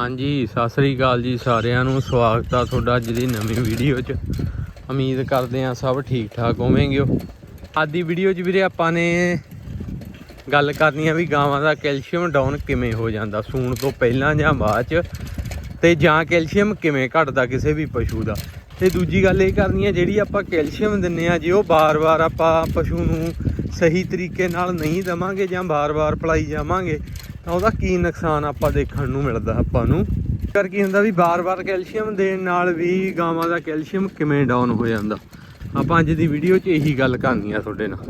ਹਾਂਜੀ, ਸਤਿ ਸ੍ਰੀ ਅਕਾਲ ਜੀ ਸਾਰਿਆਂ ਨੂੰ। ਸਵਾਗਤ ਆ ਤੁਹਾਡਾ ਅੱਜ ਦੀ ਨਵੀਂ ਵੀਡੀਓ 'ਚ। ਉਮੀਦ ਕਰਦੇ ਆ ਸਭ ਠੀਕ ਠਾਕ ਹੋਵੇਂਗੇ। ਅੱਜ ਦੀ ਵੀਡੀਓ 'ਚ ਵੀਰੇ ਆਪਾਂ ਨੇ ਗੱਲ ਕਰਨੀ ਆ ਵੀ ਗਾਵਾਂ ਦਾ ਕੈਲਸ਼ੀਅਮ ਡਾਊਨ ਕਿਵੇਂ ਹੋ ਜਾਂਦਾ, ਸੂਣ ਤੋਂ ਪਹਿਲਾਂ ਜਾਂ ਬਾਅਦ 'ਚ ਤੇ ਜਾਂ ਕੈਲਸ਼ੀਅਮ ਕਿਵੇਂ ਘਟਦਾ ਕਿਸੇ ਵੀ ਪਸ਼ੂ ਦਾ। ਤੇ ਦੂਜੀ ਗੱਲ ਇਹ ਕਰਨੀ ਆ, ਜਿਹੜੀ ਆਪਾਂ ਕੈਲਸ਼ੀਅਮ ਦਿੰਨੇ ਆ ਜੇ, ਉਹ ਬਾਰ-ਬਾਰ ਆਪਾਂ ਪਸ਼ੂ ਨੂੰ ਸਹੀ ਤਰੀਕੇ ਨਾਲ ਨਹੀਂ ਦਵਾਂਗੇ ਜਾਂ ਬਾਰ-ਬਾਰ ਪਲਾਈ ਜਾਵਾਂਗੇ। ਤਾਂ ਉਹਦਾ ਕੀ ਨੁਕਸਾਨ ਆਪਾਂ ਦੇਖਣ ਨੂੰ ਮਿਲਦਾ ਆਪਾਂ ਨੂੰ। ਕਰ ਕੀ ਹੁੰਦਾ ਵੀ ਬਾਰ-ਬਾਰ ਕੈਲਸ਼ੀਅਮ ਦੇਣ ਨਾਲ ਵੀ ਗਾਵਾਂ ਦਾ ਕੈਲਸ਼ੀਅਮ ਕਿਵੇਂ ਡਾਊਨ ਹੋ ਜਾਂਦਾ। ਆਪਾਂ ਅੱਜ ਦੀ ਵੀਡੀਓ 'ਚ ਇਹੀ ਗੱਲ ਕਰਨੀ ਆ ਤੁਹਾਡੇ ਨਾਲ।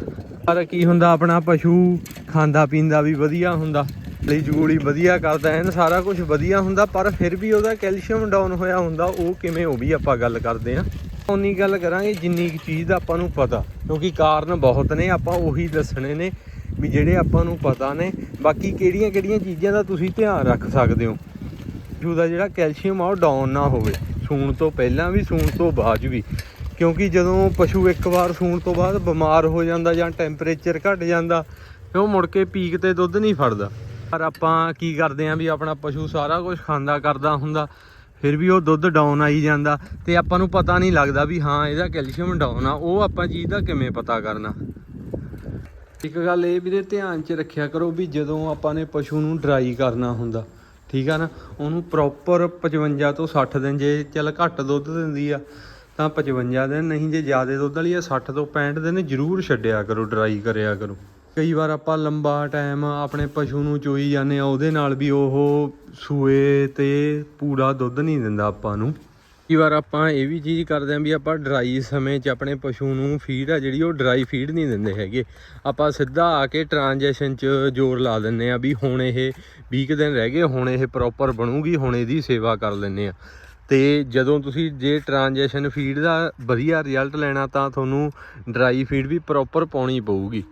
ਪਰ ਕੀ ਹੁੰਦਾ, ਆਪਣਾ ਪਸ਼ੂ ਖਾਂਦਾ, ਪੀਂਦਾ ਵੀ ਵਧੀਆ ਹੁੰਦਾ, ਲਈ ਜੂਲੀ ਵਧੀਆ ਕਰਦਾ, ਐਨ ਸਾਰਾ ਕੁਝ ਵਧੀਆ ਹੁੰਦਾ, ਪਰ ਫਿਰ ਵੀ ਉਹਦਾ ਕੈਲਸ਼ੀਅਮ ਡਾਊਨ ਹੋਇਆ ਹੁੰਦਾ, ਉਹ ਕਿਵੇਂ ਉਹ ਵੀ ਆਪਾਂ ਗੱਲ ਕਰਦੇ ਆ। ਉਨੀ ਗੱਲ ਕਰਾਂਗੇ ਜਿੰਨੀ ਕੁ ਚੀਜ਼ ਦਾ ਆਪਾਂ ਨੂੰ ਪਤਾ, ਕਿਉਂਕਿ ਕਾਰਨ ਬਹੁਤ ਨੇ, ਆਪਾਂ ਉਹੀ ਦੱਸਣੇ ਨੇ। ਵੀ ਜਿਹੜੇ ਆਪਾਂ ਨੂੰ ਪਤਾ ਨੇ, ਬਾਕੀ ਕਿਹੜੀਆਂ ਕਿਹੜੀਆਂ ਚੀਜ਼ਾਂ ਦਾ ਤੁਸੀਂ ਧਿਆਨ ਰੱਖ ਸਕਦੇ ਹੋ। ਪਸ਼ੂ ਜਿਹੜਾ ਕੈਲਸ਼ੀਅਮ ਆ, ਉਹ ਡਾਊਨ ਨਾ ਹੋਵੇ। ਸੂਣ ਤੋਂ ਪਹਿਲਾਂ ਵੀ, ਸੂਣ ਤੋਂ ਬਾਅਦ ਵੀ। ਕਿਉਂਕਿ ਜਦੋਂ ਪਸ਼ੂ ਇੱਕ ਵਾਰ ਸੂਣ ਤੋਂ ਬਾਅਦ ਬਿਮਾਰ ਹੋ ਜਾਂਦਾ ਜਾਂ ਟੈਂਪਰੇਚਰ ਘਟ ਜਾਂਦਾ ਫਿਰ ਉਹ ਮੁੜ ਕੇ ਪੀਕ ਤੇ ਦੁੱਧ ਨਹੀਂ ਫੜਦਾ। ਪਰ ਆਪਾਂ ਕੀ ਕਰਦੇ ਆਂ ਵੀ ਆਪਣਾ ਪਸ਼ੂ ਸਾਰਾ ਕੁਝ ਖਾਂਦਾ ਕਰਦਾ ਹੁੰਦਾ, ਫਿਰ ਵੀ ਉਹ ਦੁੱਧ ਡਾਊਨ ਆਈ ਜਾਂਦਾ। ਤੇ ਆਪਾਂ ਨੂੰ ਪਤਾ ਨਹੀਂ ਲੱਗਦਾ ਵੀ ਹਾਂ, ਇਹਦਾ ਕੈਲਸ਼ੀਅਮ ਡਾਊਨ ਆ, ਉਹ ਆਪਾਂ ਚੀਜ਼ ਦਾ ਕਿਵੇਂ ਪਤਾ ਕਰਨਾ। ਇੱਕ ਗੱਲ ਇਹ ਵੀ ਦੇ ਧਿਆਨ 'ਚ ਰੱਖਿਆ ਕਰੋ ਵੀ ਜਦੋਂ ਆਪਾਂ ਨੇ ਪਸ਼ੂ ਨੂੰ ਡਰਾਈ ਕਰਨਾ ਹੁੰਦਾ, ਠੀਕ ਆ ਨਾ, ਉਹਨੂੰ ਪ੍ਰੋਪਰ 55 ਤੋਂ 60 ਦਿਨ ਜੇ ਚੱਲ ਘੱਟ ਦੁੱਧ ਦਿੰਦੀ ਆ, ਤਾਂ 55 ਦਿਨ, ਨਹੀਂ ਜੇ ਜ਼ਿਆਦਾ ਦੁੱਧ ਵਾਲੀ ਆ 60 ਤੋਂ 65 ਦਿਨ ਜ਼ਰੂਰ ਛੱਡਿਆ ਕਰੋ ਡਰਾਈ ਕਰਿਆ ਕਰੋ। ਕਈ ਵਾਰ ਆਪਾਂ ਲੰਬਾ ਟਾਈਮ ਆਪਣੇ ਪਸ਼ੂ ਨੂੰ ਚੋਈ ਜਾਂਦੇ ਆ, ਉਹਦੇ ਨਾਲ ਵੀ ਉਹ ਸੂਏ ਤੇ ਪੂਰਾ ਦੁੱਧ ਨਹੀਂ ਦਿੰਦਾ ਆਪਾਂ ਨੂੰ। ਕਈ ਵਾਰ ਆਪਾਂ ਇਹ ਵੀ ਚੀਜ਼ ਕਰਦੇ ਆਂ ਵੀ ਆਪਾਂ ਡਰਾਈ ਸਮੇਂ 'ਚ ਆਪਣੇ ਪਸ਼ੂ ਨੂੰ ਫੀਡ ਆ, ਜਿਹੜੀ ਉਹ ਡਰਾਈ ਫੀਡ ਨਹੀਂ ਦਿੰਦੇ ਹੈਗੇ। ਆਪਾਂ ਸਿੱਧਾ ਆ ਕੇ ਟ੍ਰਾਂਜੈਕਸ਼ਨ 'ਚ ਜ਼ੋਰ ਲਾ ਦਿੰਨੇ ਆ ਵੀ ਹੁਣ ਇਹ 20 ਕੁ ਦਿਨ ਰਹਿ ਗਏ, ਹੁਣ ਇਹ ਪ੍ਰੋਪਰ ਬਣੂਗੀ, ਹੁਣ ਇਹਦੀ ਸੇਵਾ ਕਰ ਲੈਨੇ ਆ ਤੇ ਜਦੋਂ ਤੁਸੀਂ ਜੇ ਟ੍ਰਾਂਜੈਕਸ਼ਨ ਫੀਡ ਦਾ ਵਧੀਆ ਰਿਜ਼ਲਟ ਲੈਣਾ ਤਾਂ ਤੁਹਾਨੂੰ ਡਰਾਈ ਫੀਡ ਵੀ ਪ੍ਰੋਪਰ ਪਾਉਣੀ ਪਊਗੀ।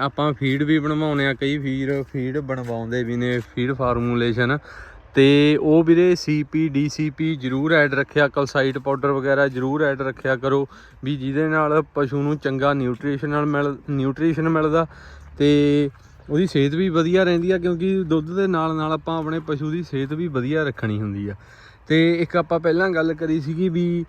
ਆਪਾਂ ਫੀਡ ਵੀ ਬਣਵਾਉਣੇ ਆ ਕਈ ਫੀਰ ਫੀਡ ਬਣਵਾਉਂਦੇ ਵੀ ਨੇ ਫੀਡ ਫਾਰਮੂਲੇਸ਼ਨ ਤੇ ਉਹ ਵੀਰੇ ਸੀਪੀ ਡੀਸੀਪੀ ਜਰੂਰ ਐਡ ਰੱਖਿਆ ਕਲਸਾਈਟ ਪਾਊਡਰ ਵਗੈਰਾ ਜਰੂਰ ਐਡ ਰੱਖਿਆ ਕਰੋ ਵੀ ਜਿਹਦੇ ਨਾਲ ਪਸ਼ੂ ਨੂੰ ਚੰਗਾ ਨਿਊਟ੍ਰੀਸ਼ਨਲ ਮਿਲ ਨਿਊਟ੍ਰੀਸ਼ਨ ਮਿਲਦਾ ਤੇ ਉਹਦੀ ਸਿਹਤ ਵੀ ਵਧੀਆ ਰਹਿੰਦੀ ਆ ਕਿਉਂਕਿ ਦੁੱਧ ਦੇ ਨਾਲ ਨਾਲ ਆਪਾਂ ਆਪਣੇ ਪਸ਼ੂ ਦੀ ਸਿਹਤ ਵੀ ਵਧੀਆ ਰੱਖਣੀ ਹੁੰਦੀ ਆ। ਤੇ ਇੱਕ ਆਪਾਂ ਪਹਿਲਾਂ ਗੱਲ ਕਰੀ ਸੀਗੀ ਵੀ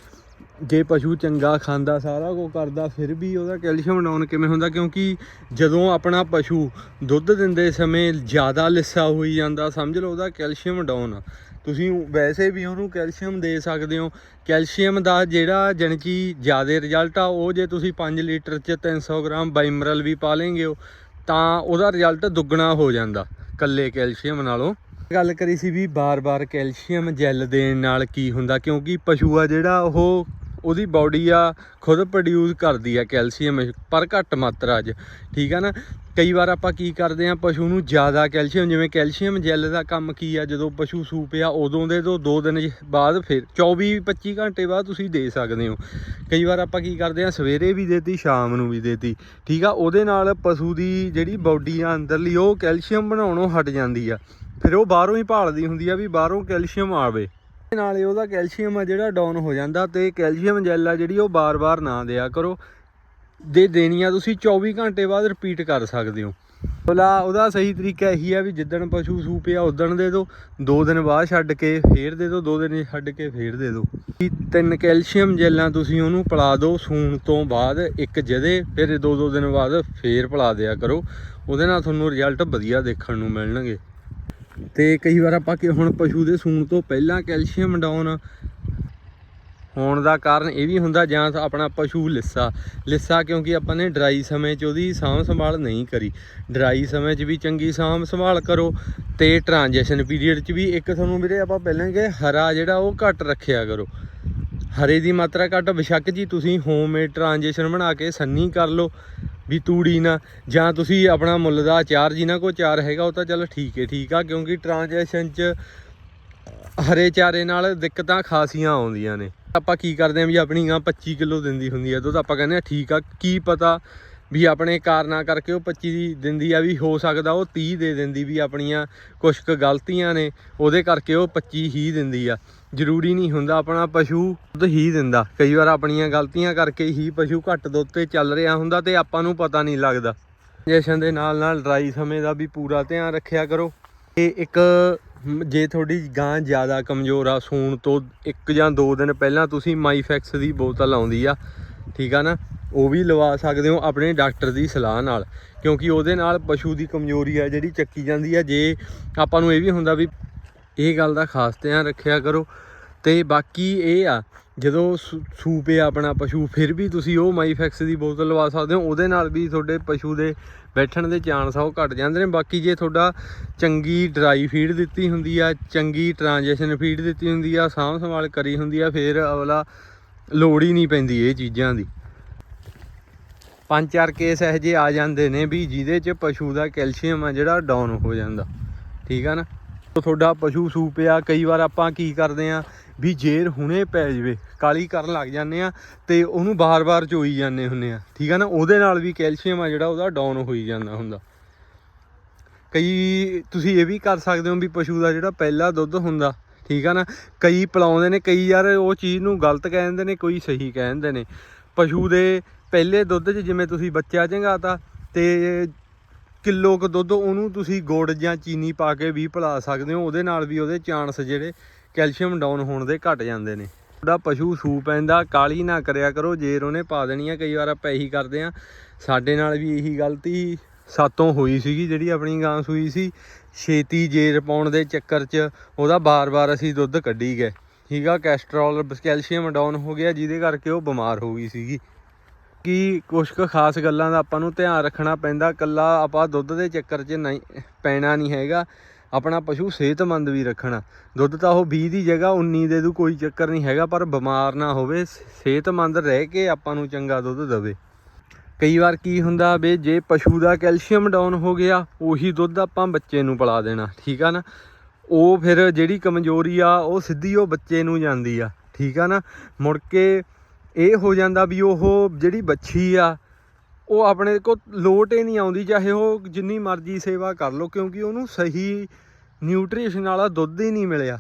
ਜੇ ਪਸ਼ੂ ਚੰਗਾ ਖਾਂਦਾ, ਸਾਰਾ ਕੁਝ ਕਰਦਾ, ਫਿਰ ਵੀ ਉਹਦਾ ਕੈਲਸ਼ੀਅਮ ਡਾਊਨ ਕਿਵੇਂ ਹੁੰਦਾ? ਕਿਉਂਕਿ ਜਦੋਂ ਆਪਣਾ ਪਸ਼ੂ ਦੁੱਧ ਦਿੰਦੇ ਸਮੇਂ ਜ਼ਿਆਦਾ ਲਿੱਸਾ ਹੋਈ ਜਾਂਦਾ, ਸਮਝ ਲਓ ਉਹਦਾ ਕੈਲਸ਼ੀਅਮ ਡਾਊਨ ਆ। ਤੁਸੀਂ ਵੈਸੇ ਵੀ ਉਹਨੂੰ ਕੈਲਸ਼ੀਅਮ ਦੇ ਸਕਦੇ ਹੋ। ਕੈਲਸ਼ੀਅਮ ਦਾ ਜਿਹੜਾ ਜਾਣੀ ਕਿ ਜ਼ਿਆਦਾ ਰਿਜ਼ਲਟ ਆ, ਉਹ ਜੇ ਤੁਸੀਂ 5 ਲੀਟਰ ਚ 300 ਗ੍ਰਾਮ ਬਾਈਮਰਲ ਵੀ ਪਾ ਲੇਂਗੇ ਹੋ ਤਾਂ ਉਹਦਾ ਰਿਜ਼ਲਟ ਦੁੱਗਣਾ ਹੋ ਜਾਂਦਾ ਕੱਲੇ ਕੈਲਸ਼ੀਅਮ ਨਾਲੋਂ। ਗੱਲ ਕਰੀ ਸੀ ਵੀ ਬਾਰ-ਬਾਰ ਕੈਲਸ਼ੀਅਮ ਜੈਲ ਦੇਣ ਨਾਲ ਕੀ ਹੁੰਦਾ? ਕਿਉਂਕਿ ਪਸ਼ੂ ਆ ਜਿਹੜਾ, ਉਹ ਉਹਦੀ ਬਾਡੀ ਆ ਖੁਦ ਪ੍ਰੋਡਿਊਸ ਕਰਦੀ ਆ ਕੈਲਸ਼ੀਅਮ, ਪਰ ਘੱਟ ਮਾਤਰਾ 'ਚ, ਠੀਕ ਆ ਨਾ? ਕਈ ਵਾਰ ਆਪਾਂ ਕੀ ਕਰਦੇ ਆ, ਪਸ਼ੂ ਨੂੰ ਜ਼ਿਆਦਾ ਕੈਲਸ਼ੀਅਮ, ਜਿਵੇਂ ਕੈਲਸ਼ੀਅਮ ਜੈਲ ਦਾ ਕੰਮ ਕੀ ਆ, ਜਦੋਂ ਪਸ਼ੂ ਸੂਪ ਆ, ਉਦੋਂ ਦੇ ਤੋਂ 2 ਦਿਨ ਬਾਅਦ ਫਿਰ 24 25 ਘੰਟੇ ਬਾਅਦ ਤੁਸੀਂ ਦੇ ਸਕਦੇ ਹੋ। ਕਈ ਵਾਰ ਆਪਾਂ ਕੀ ਕਰਦੇ ਆ, ਸਵੇਰੇ ਵੀ ਦੇਤੀ, ਸ਼ਾਮ ਨੂੰ ਵੀ ਦੇਤੀ, ਠੀਕ ਆ? ਉਹਦੇ ਨਾਲ ਪਸ਼ੂ ਦੀ ਜਿਹੜੀ ਬਾਡੀ ਆ, ਅੰਦਰਲੀ, ਉਹ ਕੈਲਸ਼ੀਅਮ ਬਣਾਉਣੋਂ ਹਟ ਜਾਂਦੀ ਆ। ਫਿਰ ਉਹ ਬਾਹਰੋਂ ਹੀ ਭਾਲਦੀ ਹੁੰਦੀ ਆ ਵੀ ਬਾਹਰੋਂ ਕੈਲਸ਼ੀਅਮ ਆਵੇ। ਨਾਲੇ ਉਹਦਾ ਕੈਲਸ਼ੀਅਮ ਆ ਜਿਹੜਾ ਡਾਊਨ ਹੋ ਜਾਂਦਾ ਤੇ ਕੈਲਸ਼ੀਅਮ ਜੈਲ ਆ ਜਿਹੜੀ ਉਹ ਬਾਰ-ਬਾਰ ਨਾ ਦਿਆ ਕਰੋ। ਦੇ ਦੇਣੀਆਂ ਤੁਸੀਂ 24 ਘੰਟੇ ਬਾਅਦ ਰਿਪੀਟ ਕਰ ਸਕਦੇ ਹੋ। ਉਹਦਾ ਉਹਦਾ ਸਹੀ ਤਰੀਕਾ ਇਹੀ ਆ ਵੀ ਜਿੱਦਣ ਪਸ਼ੂ ਸੂਪਿਆ ਉਦਣ ਦੇ ਦਿਓ 2 ਦਿਨ ਬਾਅਦ ਛੱਡ ਕੇ ਫੇਰ ਦੇ ਦਿਓ 2 ਦਿਨ ਛੱਡ ਕੇ ਫੇਰ ਦੇ ਦਿਓ। ਇਹ ਤਿੰਨ ਕੈਲਸ਼ੀਅਮ ਜੈਲਾਂ ਤੁਸੀਂ ਉਹਨੂੰ ਪਿਲਾ ਦਿਓ ਸੂਣ ਤੋਂ ਬਾਅਦ ਇੱਕ ਜਦੇ, ਫਿਰ 2-2 ਦਿਨ ਬਾਅਦ ਫੇਰ ਪਿਲਾ ਦਿਆ ਕਰੋ। ਉਹਦੇ ਨਾਲ ਤੁਹਾਨੂੰ ਰਿਜ਼ਲਟ ਵਧੀਆ ਦੇਖਣ ਨੂੰ ਮਿਲਣਗੇ। ਤੇ ਕਈ ਵਾਰ ਆਪਾਂ ਕਿ ਹੁਣ ਪਸ਼ੂ ਦੇ ਸੂਣ ਤੋਂ ਪਹਿਲਾਂ ਕੈਲਸ਼ੀਅਮ ਡਾਊਨ ਹੋਣ ਦਾ ਕਾਰਨ ਇਹ ਵੀ ਹੁੰਦਾ ਜਾਂ ਤਾਂ ਆਪਣਾ ਪਸ਼ੂ ਲਿੱਸਾ ਲਿੱਸਾ ਕਿਉਂਕਿ ਆਪਾਂ ਨੇ ਡਰਾਈ ਸਮੇਂ 'ਚ ਉਹਦੀ ਸਾਂਭ ਸੰਭਾਲ ਨਹੀਂ ਕਰੀ। ਡਰਾਈ ਸਮੇਂ 'ਚ ਵੀ ਚੰਗੀ ਸਾਂਭ ਸੰਭਾਲ ਕਰੋ ਤੇ ਟ੍ਰਾਂਜੈਕਸ਼ਨ ਪੀਰੀਅਡ 'ਚ ਵੀ ਇੱਕ ਤੁਹਾਨੂੰ ਵੀਰੇ ਆਪਾਂ ਪਹਿਲਾਂ ਕਿ ਹਰਾ ਜਿਹੜਾ ਉਹ ਘੱਟ ਰੱਖਿਆ ਕਰੋ। ਹਰੇ ਦੀ ਮਾਤਰਾ ਘੱਟ ਬਿਸ਼ੱਕ ਜੀ ਤੁਸੀਂ ਹੋਮਮੇਡ ਟ੍ਰਾਂਜੈਕਸ਼ਨ ਬਣਾ ਕੇ ਸੰਨੀ ਕਰ ਲਓ। ਵੀ ਤੂੜੀ ਨਾ, ਜਾਂ ਤੁਸੀਂ ਆਪਣਾ ਮੁੱਲ ਦਾ ਚਾਰ ਜਿਨ੍ਹਾਂ ਕੋ ਚਾਰ ਹੈਗਾ, ਉਹ ਤਾਂ ਚੱਲ ਠੀਕ ਹੈ ਠੀਕ ਆ, ਕਿਉਂਕਿ ਟ੍ਰਾਂਜੈਕਸ਼ਨ 'ਚ ਹਰੇ ਚਾਰੇ ਨਾਲ ਦਿੱਕਤਾਂ ਖਾਸੀਆਂ ਆਉਂਦੀਆਂ ਨੇ। ਆਪਾਂ ਕੀ ਕਰਦੇ ਆਂ ਵੀ ਆਪਣੀ ਗਾਂ 25 ਕਿਲੋ ਦਿੰਦੀ ਹੁੰਦੀ ਆ, ਦੁੱਧ ਆਪਾਂ ਕਹਿੰਦੇ ਆ ਠੀਕ ਆ, ਕੀ ਪਤਾ ਵੀ ਆਪਣੇ ਕਾਰਨਾਂ ਕਰਕੇ ਉਹ 25 ਦੀ ਦਿੰਦੀ ਆ, ਵੀ ਹੋ ਸਕਦਾ ਉਹ 30 ਦੇ ਦਿੰਦੀ, ਵੀ ਆਪਣੀਆਂ ਕੁਝ ਕੁ ਗਲਤੀਆਂ ਨੇ, ਉਹਦੇ ਕਰਕੇ ਉਹ 25 ਹੀ ਦਿੰਦੀ ਆ। ਜ਼ਰੂਰੀ ਨਹੀਂ ਹੁੰਦਾ ਆਪਣਾ ਪਸ਼ੂ ਦੁੱਧ ਹੀ ਦਿੰਦਾ। ਕਈ ਵਾਰ ਆਪਣੀਆਂ ਗਲਤੀਆਂ ਕਰਕੇ ਹੀ ਪਸ਼ੂ ਘੱਟ ਦੁੱਧ ਤੇ ਚੱਲ ਰਿਹਾ ਹੁੰਦਾ ਤੇ ਆਪਾਂ ਨੂੰ ਪਤਾ ਨਹੀਂ ਲੱਗਦਾ। ਜੈਸ਼ਨ ਦੇ ਨਾਲ ਨਾਲ ਡਰਾਈ ਸਮੇਂ ਦਾ ਵੀ ਪੂਰਾ ਧਿਆਨ ਰੱਖਿਆ ਕਰੋ। ਤੇ ਇੱਕ ਜੇ ਤੁਹਾਡੀ ਗਾਂ ਜ਼ਿਆਦਾ ਕਮਜ਼ੋਰ ਆ, ਸੂਣ ਤੋਂ ਇੱਕ ਜਾਂ ਦੋ ਦਿਨ ਪਹਿਲਾਂ ਤੁਸੀਂ ਮਾਈਫੈਕਸ ਦੀ ਬੋਤਲ ਆਉਂਦੀ ਆ, ਠੀਕ ਆ ਨਾ? ਉਹ ਵੀ ਲਵਾ ਸਕਦੇ ਹੋ ਆਪਣੇ ਡਾਕਟਰ ਦੀ ਸਲਾਹ ਨਾਲ। ਕਿਉਂਕਿ ਉਹਦੇ ਨਾਲ ਪਸ਼ੂ ਦੀ ਕਮਜ਼ੋਰੀ ਆ ਜਿਹੜੀ ਚੱਕੀ ਜਾਂਦੀ ਆ। ਜੇ ਆਪਾਂ ਨੂੰ ਇਹ ਵੀ ਹੁੰਦਾ ਵੀ ਇਹ ਗੱਲ ਦਾ ਖਾਸ ਧਿਆਨ ਰੱਖਿਆ ਕਰੋ। ਤੇ ਬਾਕੀ ਇਹ ਆ, ਜਦੋਂ ਸੂ- ਸੂਪ ਆ ਆਪਣਾ ਪਸ਼ੂ, ਫਿਰ ਵੀ ਤੁਸੀਂ ਉਹ ਮਾਈਫੈਕਸ ਦੀ ਬੋਤਲ ਲਵਾ ਸਕਦੇ ਹੋ, ਉਹਦੇ ਨਾਲ ਵੀ ਤੁਹਾਡੇ ਪਸ਼ੂ ਦੇ ਬੈਠਣ ਦੇ ਚਾਂਸ ਆ, ਉਹ ਘਟ ਜਾਂਦੇ ਨੇ। ਬਾਕੀ ਜੇ ਤੁਹਾਡਾ ਚੰਗੀ ਡਰਾਈ ਫੀਡ ਦਿੱਤੀ ਹੁੰਦੀ ਆ, ਚੰਗੀ ਟ੍ਰਾਂਜੈਕਸ਼ਨ ਫੀਡ ਦਿੱਤੀ ਹੁੰਦੀ ਆ, ਸਾਂਭ ਸੰਭਾਲ ਕਰੀ ਹੁੰਦੀ ਆ, ਫਿਰ ਅਗਲਾ ਲੋੜ ਹੀ ਨਹੀਂ ਪੈਂਦੀ ਇਹ ਚੀਜ਼ਾਂ ਦੀ। ਪੰਜ ਚਾਰ ਕੇਸ ਇਹੋ ਜਿਹੇ ਆ ਜਾਂਦੇ ਨੇ ਵੀ ਜਿਹਦੇ ਚ ਪਸ਼ੂ ਦਾ ਕੈਲਸ਼ੀਅਮ ਆ ਜਿਹੜਾ ਡਾਊਨ ਹੋ ਜਾਂਦਾ। ਠੀਕ ਆ ਨਾ? ਤੁਹਾਡਾ ਪਸ਼ੂ ਸੂਪ ਆ ਕਈ ਵਾਰ ਆਪਾਂ ਕੀ ਕਰਦੇ ਆ ਵੀ ਜੇਰ ਹੁਣੇ ਪੈ ਜਵੇ, ਕਾਲੀ ਕਰਨ ਲੱਗ ਜਾਂਦੇ ਆ ਤੇ ਉਹਨੂੰ ਬਾਰ-ਬਾਰ ਚੋਈ ਜਾਂਦੇ ਹੁੰਨੇ ਆ ਠੀਕ ਆ ਨਾ? ਉਹਦੇ ਨਾਲ ਵੀ ਕੈਲਸ਼ੀਅਮ ਆ ਜਿਹੜਾ ਉਹਦਾ ਡਾਊਨ ਹੋਈ ਜਾਂਦਾ ਹੁੰਦਾ। ਕਈ ਤੁਸੀਂ ਇਹ ਵੀ ਕਰ ਸਕਦੇ ਹੋ ਵੀ ਪਸ਼ੂ ਦਾ ਜਿਹੜਾ ਪਹਿਲਾ ਦੁੱਧ ਹੁੰਦਾ, ਠੀਕ ਆ ਨਾ? ਕਈ ਪਿਲਾਉਂਦੇ ਨੇ, ਕਈ ਯਾਰ ਉਹ ਚੀਜ਼ ਨੂੰ ਗਲਤ ਕਹਿ ਦਿੰਦੇ ਨੇ, ਕੋਈ ਸਹੀ ਕਹਿ ਦਿੰਦੇ ਨੇ। ਪਸ਼ੂ ਦੇ ਪਹਿਲੇ ਦੁੱਧ 'ਚ ਜਿਵੇਂ ਤੁਸੀਂ ਬੱਚਾ ਚੰਗਾਤਾ ਤੇ ਕਿਲੋ ਕੁ ਦੁੱਧ ਉਹਨੂੰ ਤੁਸੀਂ ਗੁੜ ਜਾਂ ਚੀਨੀ ਪਾ ਕੇ ਵੀ ਪਿਲਾ ਸਕਦੇ ਹੋ, ਉਹਦੇ ਨਾਲ ਵੀ ਉਹਦੇ ਚਾਂਸ ਜਿਹੜੇ ਕੈਲਸ਼ੀਅਮ ਡਾਊਨ ਹੋਣ ਦੇ ਘਟ ਜਾਂਦੇ ਨੇ। ਤੁਹਾਡਾ ਪਸ਼ੂ ਸੂ ਪੈਂਦਾ, ਕਾਲੀ ਨਾ ਕਰਿਆ ਕਰੋ, ਜੇਰ ਉਹਨੇ ਪਾ ਦੇਣੀ ਆ, ਕਈ ਵਾਰ ਆਪਾਂ ਇਹੀ ਕਰਦੇ ਆ। ਸਾਡੇ ਨਾਲ ਵੀ ਇਹੀ ਗਲਤੀ ਸਾਤੋਂ ਹੋਈ ਸੀਗੀ, ਜਿਹੜੀ ਆਪਣੀ ਗਾਂ ਸੂਈ ਸੀ। ਛੇਤੀ ਜੇਰ ਪਾਉਣ ਦੇ ਚੱਕਰ 'ਚ ਉਹਦਾ ਬਾਰ-ਬਾਰ ਅਸੀਂ ਦੁੱਧ ਕੱਢੀ ਗਏ। ਠੀਕ ਆ, ਕੈਸਟਰੋਲ, ਕੈਲਸ਼ੀਅਮ ਡਾਊਨ ਹੋ ਗਿਆ, ਜਿਹਦੇ ਕਰਕੇ ਉਹ ਬਿਮਾਰ ਹੋ ਗਈ ਸੀਗੀ। ਕਿ ਕੁਝ ਕੁ ਖਾਸ ਗੱਲਾਂ ਦਾ ਆਪਾਂ ਨੂੰ ਧਿਆਨ ਰੱਖਣਾ ਪੈਂਦਾ ਕੱਲਾ ਆਪਾਂ ਦੁੱਧ ਦੇ ਚੱਕਰ 'ਚ ਨਹੀਂ, ਪੈਣਾ ਨਹੀਂ ਹੈਗਾ। ਆਪਣਾ ਪਸ਼ੂ ਸਿਹਤਮੰਦ ਵੀ ਰੱਖਣਾ। ਦੁੱਧ ਤਾਂ ਉਹ 20 ਦੀ ਜਗ੍ਹਾ 19 ਦੇ ਦੂ ਕੋਈ ਚੱਕਰ ਨਹੀਂ ਹੈਗਾ, ਪਰ ਬਿਮਾਰ ਨਾ ਹੋਵੇ, ਸਿਹਤਮੰਦ ਰਹਿ ਕੇ ਆਪਾਂ ਨੂੰ ਚੰਗਾ ਦੁੱਧ ਦੇਵੇ। ਕਈ ਵਾਰ ਕੀ ਹੁੰਦਾ ਵੀ ਜੇ ਪਸ਼ੂ ਦਾ ਕੈਲਸ਼ੀਅਮ ਡਾਊਨ ਹੋ ਗਿਆ, ਉਹੀ ਦੁੱਧ ਆਪਾਂ ਬੱਚੇ ਨੂੰ ਪਿਲਾ ਦੇਣਾ, ਠੀਕ ਆ ਨਾ? ਉਹ ਫਿਰ ਜਿਹੜੀ ਕਮਜ਼ੋਰੀ ਆ, ਉਹ ਸਿੱਧੀ ਉਹ ਬੱਚੇ ਨੂੰ ਜਾਂਦੀ ਆ, ਠੀਕ ਆ ਨਾ? ਮੁੜ ਕੇ ਇਹ ਹੋ ਜਾਂਦਾ ਵੀ ਉਹ ਜਿਹੜੀ ਬੱਚੀ ਆ, ਉਹ ਆਪਣੇ ਕੋ ਲੋਟ ਹੀ ਨਹੀਂ ਆਉਂਦੀ, ਚਾਹੇ ਉਹ ਜਿੰਨੀ ਮਰਜ਼ੀ ਸੇਵਾ ਕਰ ਲੋ ਕਿਉਂਕਿ ਉਹਨੂੰ ਸਹੀ ਨਿਊਟ੍ਰੀਸ਼ਨ ਵਾਲਾ ਦੁੱਧ ਹੀ ਨਹੀਂ ਮਿਲਿਆ।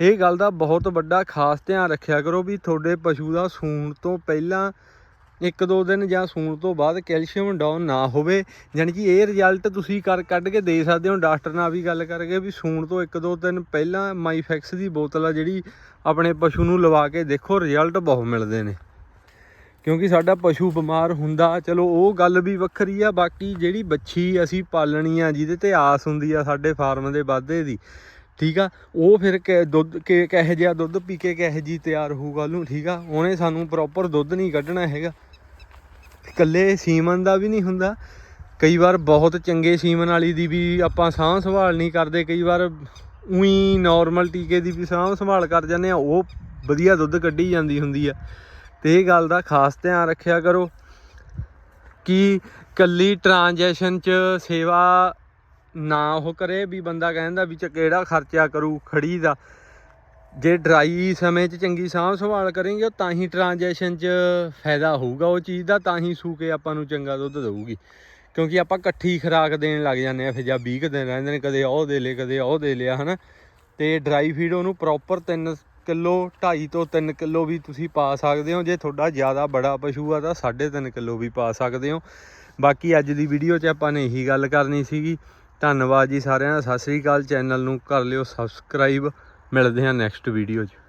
ਇਹ ਗੱਲ ਦਾ ਬਹੁਤ ਵੱਡਾ ਖਾਸ ਧਿਆਨ ਰੱਖਿਆ ਕਰੋ ਵੀ ਤੁਹਾਡੇ ਪਸ਼ੂ ਦਾ ਸੂਣ ਤੋਂ ਪਹਿਲਾਂ ਇੱਕ ਦੋ ਦਿਨ ਜਾਂ ਸੂਣ ਤੋਂ ਬਾਅਦ ਕੈਲਸ਼ੀਅਮ ਡਾਊਨ ਨਾ ਹੋਵੇ ਯਾਨੀ ਕਿ ਇਹ ਰਿਜ਼ਲਟ ਤੁਸੀਂ ਕਰ ਕੱਢ ਕੇ ਦੇ ਸਕਦੇ ਹੋ। ਡਾਕਟਰ ਨਾਲ ਵੀ ਗੱਲ ਕਰਕੇ ਵੀ ਸੂਣ ਤੋਂ ਇੱਕ ਦੋ ਦਿਨ ਪਹਿਲਾਂ ਮਾਈਫੈਕਸ ਦੀ ਬੋਤਲ ਆ ਜਿਹੜੀ ਆਪਣੇ ਪਸ਼ੂ ਨੂੰ ਲਵਾ ਕੇ ਦੇਖੋ ਰਿਜ਼ਲਟ ਬਹੁਤ ਮਿਲਦੇ ਨੇ। ਕਿਉਂਕਿ ਸਾਡਾ ਪਸ਼ੂ ਬਿਮਾਰ ਹੁੰਦਾ, ਚਲੋ ਉਹ ਗੱਲ ਵੀ ਵੱਖਰੀ ਆ, ਬਾਕੀ ਜਿਹੜੀ ਬੱਚੀ ਅਸੀਂ ਪਾਲਣੀ ਆ, ਜਿਹਦੇ ਤੇ ਆਸ ਹੁੰਦੀ ਆ ਸਾਡੇ ਫਾਰਮ ਦੇ ਵਾਧੇ ਦੀ, ਠੀਕ ਆ, ਉਹ ਫਿਰ ਕਿ, ਦੁੱਧ ਕਿ, ਕਿਹੋ ਜਿਹਾ ਦੁੱਧ ਪੀ ਕੇ ਕਿਹੋ ਜੀ ਤਿਆਰ ਹੋਊਗਾ ਉਹਨੂੰ, ਠੀਕ ਆ, ਉਹਨੇ ਸਾਨੂੰ ਪ੍ਰੋਪਰ ਦੁੱਧ ਨਹੀਂ ਕੱਢਣਾ ਹੈਗਾ। ਇਕੱਲੇ ਸੀਮਨ ਦਾ ਵੀ ਨਹੀਂ ਹੁੰਦਾ। ਕਈ ਵਾਰ ਬਹੁਤ ਚੰਗੇ ਸੀਮਨ ਵਾਲੀ ਦੀ ਵੀ ਆਪਾਂ ਸਾਂਭ ਸੰਭਾਲ ਨਹੀਂ ਕਰਦੇ, ਕਈ ਵਾਰ ਉਹੀ ਨਾਰਮਲ ਟੀਕੇ ਦੀ ਵੀ ਸਾਂਭ ਸੰਭਾਲ ਕਰ ਜਾਂਦੇ ਆ ਉਹ ਵਧੀਆ ਦੁੱਧ ਕੱਢੀ ਜਾਂਦੀ ਹੁੰਦੀ ਆ। ਤੇ ਇਹ ਗੱਲ ਦਾ ਖਾਸ ਧਿਆਨ ਰੱਖਿਆ ਕਰੋ ਕਿ ਕੱਲੀ ਟ੍ਰਾਂਜੈਕਸ਼ਨ ਚ ਸੇਵਾ ਨਾ ਉਹ ਕਰੇ ਵੀ ਬੰਦਾ ਕਹਿੰਦਾ ਵੀ ਚ ਕਿਹੜਾ ਖਰਚਾ ਕਰੂ ਖੜੀ ਦਾ। ਜੇ ਡਰਾਈ ਸਮੇਂ 'ਚ ਚੰਗੀ ਸਾਂਭ ਸੰਭਾਲ ਕरेंगे ਤਾਂ ਹੀ ਟ੍ਰਾਂਜੈਕਸ਼ਨ 'ਚ ਫਾਇਦਾ ਹੋਊਗਾ ਉਹ ਚੀਜ਼ ਦਾ, ਤਾਂ ਹੀ ਸੂ ਕੇ ਆਪਾਂ ਨੂੰ ਚੰਗਾ ਦੁੱਧ ਦੇਊਗੀ। ਕਿਉਂਕਿ ਆਪਾਂ ਇਕੱਠੀ ਖੁਰਾਕ ਦੇਣ ਲੱਗ ਜਾਂਦੇ ਆ ਫਿਰ ਜਾਂ 20 ਕੁ ਦਿਨ ਰਹਿੰਦੇ ਨੇ, ਕਦੇ ਉਹ ਦੇ ਲੇ ਕਦੇ ਉਹ ਦੇ ਲਿਆ, ਹਨਾ? ਤੇ ਡਰਾਈ ਫੀਡ ਉਹਨੂੰ ਪ੍ਰੋਪਰ 3 ਕਿਲੋ 2.5 ਤੋਂ 3 ਕਿਲੋ ਵੀ ਤੁਸੀਂ ਪਾ ਸਕਦੇ ਹੋ। ਜੇ ਤੁਹਾਡਾ ਜ਼ਿਆਦਾ ਬੜਾ ਪਸ਼ੂ ਆ, ਤਾਂ 3.5 ਕਿਲੋ ਵੀ ਪਾ ਸਕਦੇ ਹੋ। ਬਾਕੀ ਅੱਜ ਦੀ ਵੀਡੀਓ 'ਚ ਆਪਾਂ ਨੇ ਇਹੀ ਗੱਲ ਕਰਨੀ ਸੀਗੀ। ਧੰਨਵਾਦ ਜੀ ਸਾਰਿਆਂ ਦਾ। ਸਤਿ ਸ੍ਰੀ ਅਕਾਲ। ਚੈਨਲ ਨੂੰ ਕਰ ਲਿਓ ਸਬਸਕ੍ਰਾਈਬ ਮਿਲਦੇ ਹਾਂ ਨੈਕਸਟ ਵੀਡੀਓ 'ਚ।